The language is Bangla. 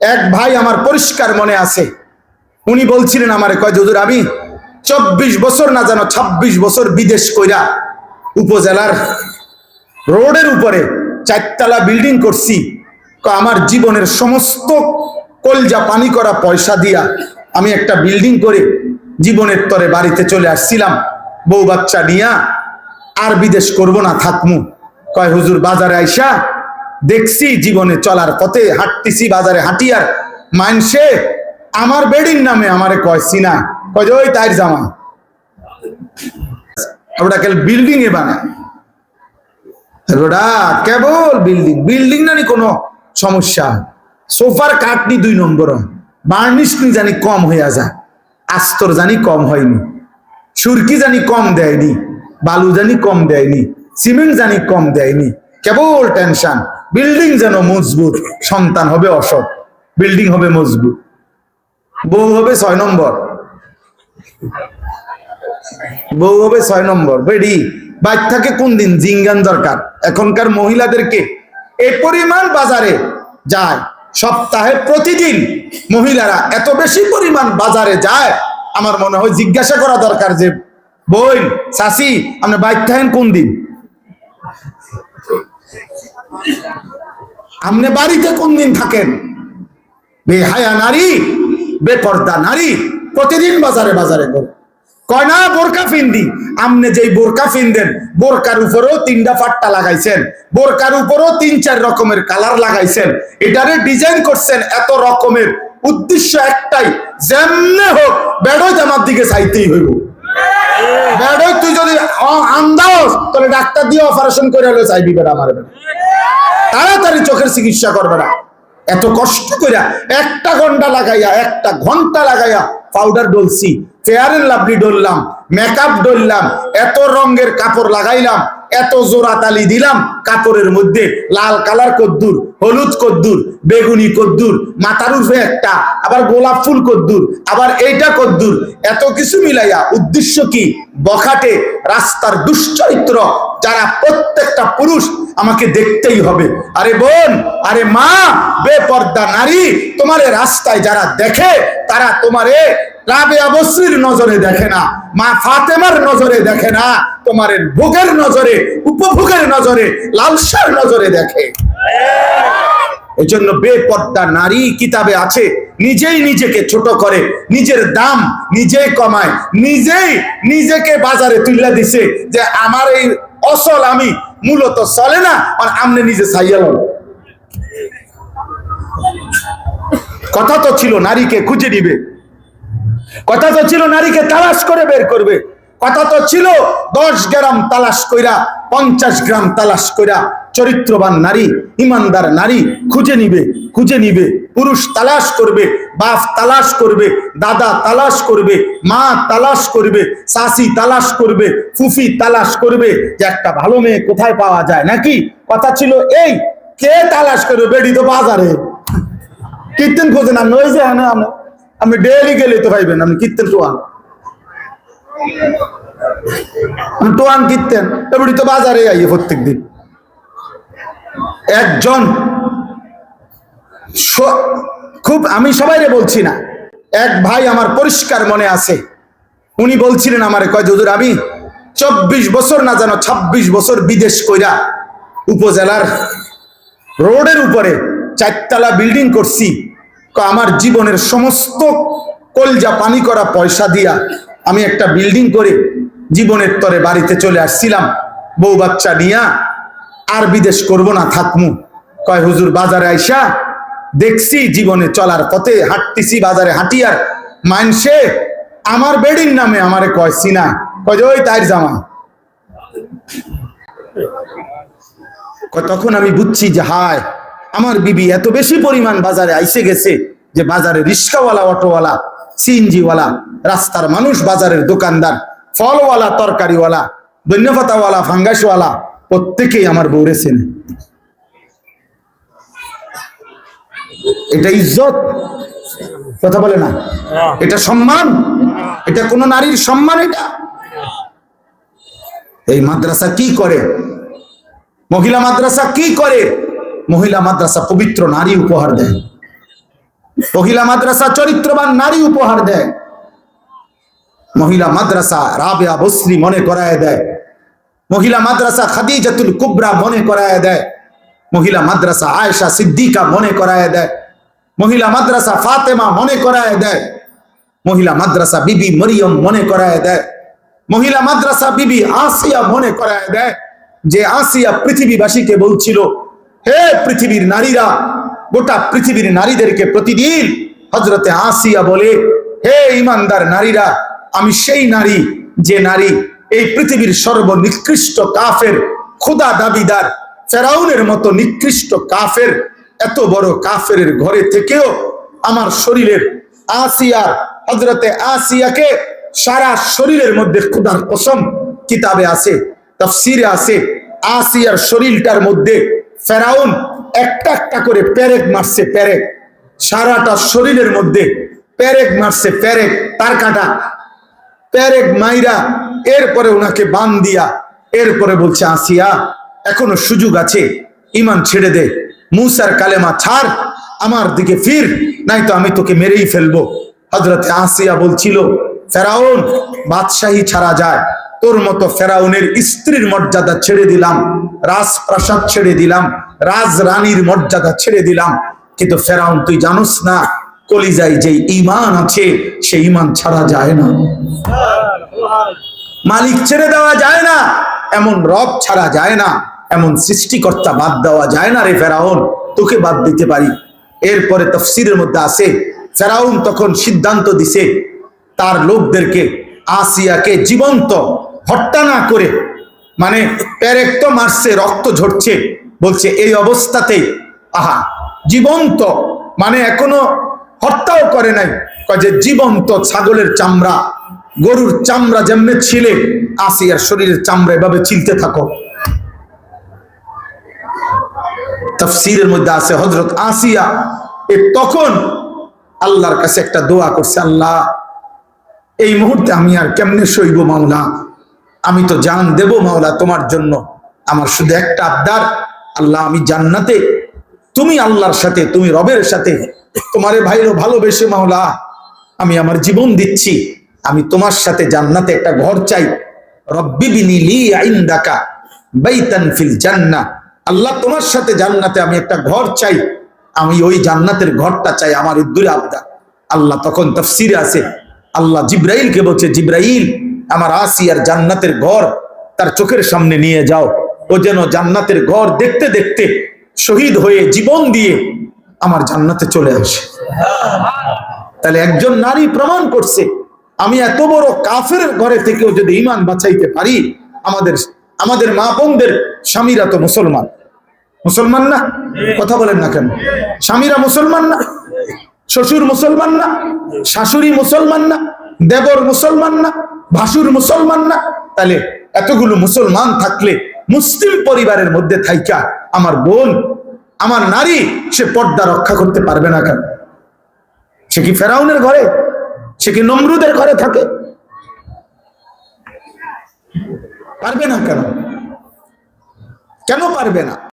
এক ভাই আমার পরিষ্কার মনে আছে। উনি বলছিলেন আমারে, কয়, হুজুর, আমি চব্বিশ বছর না জানো ২৬ বছর বিদেশ কইরা উপজেলার রোডের উপরে চারতলা বিল্ডিং করছি। আমার জীবনের সমস্ত কলজা পানি করা পয়সা দিয়া আমি একটা বিল্ডিং করে জীবনের তরে বাড়িতে চলে আসছিলাম। বউ বাচ্চা নিয়া আর বিদেশ করব না, থাকমু। কয়, হুজুর, বাজারে আইসা দেখছি জীবনে চলার পথে, হাঁটতেছি বাজারে, হাঁটিয়ার মানসে আমার বেডিং নামে আমারে কয়, সিনা, কয় যে, ওই তাইর জামা। ওটা কেল বিল্ডিং এ বানায় ওটা কেবল বিল্ডিং। বিল্ডিং না নি কোনো সমস্যা। সোফার কাটনি দুই নম্বর। বার্নিশ নি জানি কম হইয়া যায়। আস্তর জানি কম হয়নি। সুরকি জানি কম দেয়নি। বালু জানি কম দেয়নি। সিমেন্ট জানি কম দেয়নি। কেবল টেনশন। বিল্ডিং যেন মজবুত, সন্তান হবে অসৎ, বিল্ডিং হবে মজবুত। বউ হবে ছয় নম্বর। বউ হবে ছয় নম্বর। বেডি বাইক থাকে কোন দিন জিঙ্গান দরকার? এখনকার মহিলাদেরকে এ পরিমাণ বাজারে যায়, সপ্তাহে প্রতিদিন মহিলারা এত বেশি পরিমাণ বাজারে যায়, আমার মনে হয় জিজ্ঞাসা করা দরকার যে বই চাষি আপনি বাইক থাকেন কোন দিন? আপনি বাড়িতে কোন দিন থাকেন? বেহায়া নারী, বেপর্দা নারী, প্রতিদিন বাজারে বাজারে কয় না, বোরকা ফিন্দি যেই বোরকা ফিনদেন বোরকার উপরেও তিনটা ফাট্টা লাগাইছেন, বোরকার উপরেও তিন চার রকমের কালার লাগাইছেন। এটারে ডিজাইন করছেন এত রকমের। উদ্দেশ্য একটাই, যেমনে হোক বেড়ো জামার দিকে চাইতেই হইব। বেড়ো তুই যদি আন্দাজ, তাহলে ডাক্তার দিয়ে অপারেশন করে চাইবি আমার। তাড়াতাড়ি চোখের চিকিৎসা করবে না। এত কষ্ট কইরা একটা ঘণ্টা লাগাইয়া, একটা ঘণ্টা লাগাইয়া পাউডার ডলছি। ফেয়ারের লাভলি ডললাম মেকআপ ডললাম, এত রঙের কাপড় লাগাইলাম এত জোড়া তালি দিলাম কাপড়ের মধ্যে। লাল কালার কদ্দুর, হলুদ কদ্দুর, বেগুনি কদ্দুর, মাথার উপরে একটা, আবার গোলাপ ফুল কদ্দুর, আবার এইটা কদ্দুর। এত কিছু মিলাইয়া উদ্দেশ্য কি? বখাটে রাস্তার দুশ্চরিত্র, যারা প্রত্যেকটা পুরুষ আমাকে দেখতেই হবে। আরে বোন, আরে মা, বেপর্দা নারী, তোমারে রাস্তায় যারা দেখে, তারা তোমারে রাবেয়া বসরির নজরে দেখে না, মা ফাতেমার নজরে দেখে না তোমার ভোগের নজরে, উপভোগের নজরে, লালসার নজরে দেখে। এই জন্য বেপর্দা নারী কিতাবে আছে, নিজেই নিজেকে ছোট করে, নিজের দাম নিজেই কমায়, নিজেই নিজেকে বাজারে তুলে দিছে যে আমার এই অসল আমি মূলত চলে না, আর আমনে নিজে সাইয়াল কথা তো ছিল, নারীকে খুঁজে নিবে। কথা তো ছিল নারীকে তালাশ করে বের করবে। কথা তো ছিল দশ গ্রাম তালাশ কইরা, পঞ্চাশ গ্রাম তালাশ কইরা চরিত্রবান নারী, ইমানদার নারী খুঁজে নিবে খুঁজে নিবে। পুরুষ তালাশ করবে, বাপ তালাশ করবে, দাদা তালাশ করবে, মা তালাশ করবে শাশি তালাশ করবে, ফুফি তালাশ করবে। যে একটা ভালো মেয়ে কোথায় পাওয়া যায় নাকি? কথা ছিল এই, কে তালাশ করবে বেড়ি তো বাজারে। কীর্তন খোঁজেন আপনি ওই যে হ্যাঁ আপনি ডেলি গেলে তো পাইবেন আপনি কীর্তন টোয়ান। টোয়ান কীর্তন, এবারে তো বাজারে আইয়ে প্রত্যেক দিন একজন খুব, আমি সবাইরে বলছি না, এক ভাই আমার পরিষ্কার মনে আছে। উনি বলছিলেন আমারে, কয় আমি চব্বিশ বছর না জানো ২৬ বছর বিদেশ কইরা উপজেলার রোডের উপরে চারতলা বিল্ডিং করছি। ক- আমার জীবনের সমস্ত কলজা পানি করা পয়সা দিয়া আমি একটা বিল্ডিং করে জীবনের তরে বাড়িতে চলে আসছিলাম। বউ বাচ্চা নিয়া আর বিদেশ করব না, থাকমু। কয়, হুজুর, বাজারে আইসা, দেখছি জীবনে চলার পথে হাঁটতেছি, বাজারে হাঁটিয়ার মানসে আমার বেডিং নামে আমারে কয়, সিনা। কয় যে, ওই তাইর জামা। তখন আমি বুঝছি যে হায়, আমার বিবি এত বেশি পরিমাণ বাজারে আইসে গেছে যে বাজারে রিক্সাওয়ালা অটোওয়ালা সিএনজিওয়ালা রাস্তার মানুষ বাজারের দোকানদার ফলওয়ালা তরকারিওয়ালা ধন্যপাতাওয়ালা ফাঙ্গাসওয়ালা প্রত্যেকেই আমার বউরে চেনে। এটা ইজ্জত? কথা বলে না? এটা সম্মান? এটা কোন নারীর সম্মান এটা? এই মাদ্রাসা কি করে? মহিলা মাদ্রাসা কি করে? মহিলা মাদ্রাসা পবিত্র নারী উপহার দেয়। মহিলা মাদ্রাসা চরিত্রবান নারী উপহার দেয়। মহিলা মাদ্রাসা রাবেয়া বসরি মনে করায় দেয়। মহিলা মাদ্রাসা খাদিজাতুল কুবরা মনে করায় দেয়। মহিলা মাদ্রাসা আয়েশা সিদ্দিকা মনে করায় দেয়। মহিলা মাদ্রাসা ফাতেমা মনে করায় দেয়। মহিলা মাদ্রাসা বিবি মরিয়ম মনে করায় দেয়। মহিলা মাদ্রাসা বিবি আসিয়া মনে করায় দেয়। যে আসিয়া পৃথিবীবাসীকে বলছিল, হে পৃথিবীর নারীরা গোটা পৃথিবীর নারীদেরকে প্রতিদিন হজরতে আসিয়া বলে, হে ইমানদার নারীরা, আমি সেই নারী, যে নারী এই পৃথিবীর সর্বনিকৃষ্ট কাফের, খোদা দাবিদার, ফেরাউনের মতো নিকৃষ্ট কাফের, এত বড় কাফের ঘরে থেকেও আমার শরীরের আসিয়ার হজরতে আসিয়াকে সারা শরীরের মধ্যে খুদার কসম কিতাবে আছে, তফসিরে আছে, আসিয়ার শরীরটার মধ্যে ফেরাউন একটা একটা করে প্যারেক মারছে প্যারেক সারাটা শরীরের মধ্যে প্যারেক মারছে প্যারেক তার কাটা। প্যারেক মাইরা এরপরে ওনাকে বান দিয়া এরপরে বলছে, আসিয়া, এখনও সুযোগ আছে ইমান ছেড়ে দে। মুসার কালেমা ছাড়, আমার দিকে ফির নাই তো আমি তোকে মেরেই ফেলব। হজরত আসিয়া বলছিল, ফেরাউন, বাদশাহী ছাড়া যায়। তোর মতো ফেরাউনের স্ত্রীর মর্যাদা ছেড়ে দিলাম, রাজপ্রাসাদ ছেড়ে দিলাম রাজ রানীর মর্যাদা ছেড়ে দিলাম। কিন্তু ফেরাউন, তুই জানোস না, কলিজায় যে ইমান আছে, সেই ইমান ছাড়া যায় না। মালিক ছেড়ে দেওয়া যায় না, এমন রব ছাড়া যায় না, এমন সৃষ্টিকর্তা বাদ দেওয়া যায় না রে ফেরাউন, তোকে বাদ দিতে পারি। এরপরে তফসিরের মধ্যে আছে, ফেরাউন তখন সিদ্ধান্ত দিছে, তার লোকদেরকে আসিয়াকে জীবন্ত হত্যা না করে মানে প্যারেক তো মারছে, রক্ত ঝরছে, বলছে, এই অবস্থাতেই, আহা, জীবন্ত মানে এখনও হত্যাও করে নাই। যে জীবন্ত ছাগলের চামড়া, গরুর চামড়া যেমনে ছিলে আসিয়ার শরীরের চামড়া এভাবে ছিলতে থাকো। তফসিরের মধ্যে আছে হজরত আসিয়া, এ তখন আল্লাহর কাছে একটা দোয়া করছে, আল্লাহ, এই মুহূর্তে আমি আর কেমনে সইব মাওলা? আমি তো জান দেব মাওলা তোমার জন্য। আমার শুধু একটা আবদার, আল্লাহ আমি জান্নাতে, তুমি আল্লাহর সাথে, তুমি রবের সাথে, তোমারে ভাইরও ভালোবেসে মাওলা, আমি আমার জীবন দিচ্ছি। আমি তোমার সাথে জান্নাতে একটা ঘর চাই। রব্বি বিনি লি আইন্দাকা বাইতান ফিল জান্নাহ আল্লাহ তোমার সাথে জান্নাতে আমি একটা ঘর চাই। আমি ওই জান্নাতের ঘরটা চাই আমার ইদ্দুরে আবদা আল্লাহ তখন তফসিরে আছে। আল্লাহ জিব্রাইলকে বলছে, জিব্রাইল আমার আসিয়ার জান্নাতের ঘর তার চোখের সামনে নিয়ে যাও। ও যেন জান্নাতের ঘর দেখতে দেখতে শহীদ হয়ে জীবন দিয়ে আমার জান্নাতে চলে আসে। তাহলে একজন নারী প্রমাণ করছে, আমি এত বড় কাফের ঘরে থেকেও যদি ইমান বাঁচাইতে পারি, আমাদের আমাদের মা বোনদের স্বামীরা তো মুসলমান। মুসলমান না? কথা বলেন না কেন? স্বামীরা মুসলমান না? শ্বশুর মুসলমান না? শাশুড়ি মুসলমান না? দেবর মুসলমান না, ভাসুর মুসলমান না। তাহলে এতগুলো মুসলমান থাকলে মুসলিম পরিবারের মধ্যে থাইকা আমার বোন, আমার নারী, সে পর্দা রক্ষা করতে পারবে না কেন? সে কি ফেরাউনের ঘরে? সে কি নমরুদের ঘরে থাকে? পারবে না কেন? কেন পারবে না?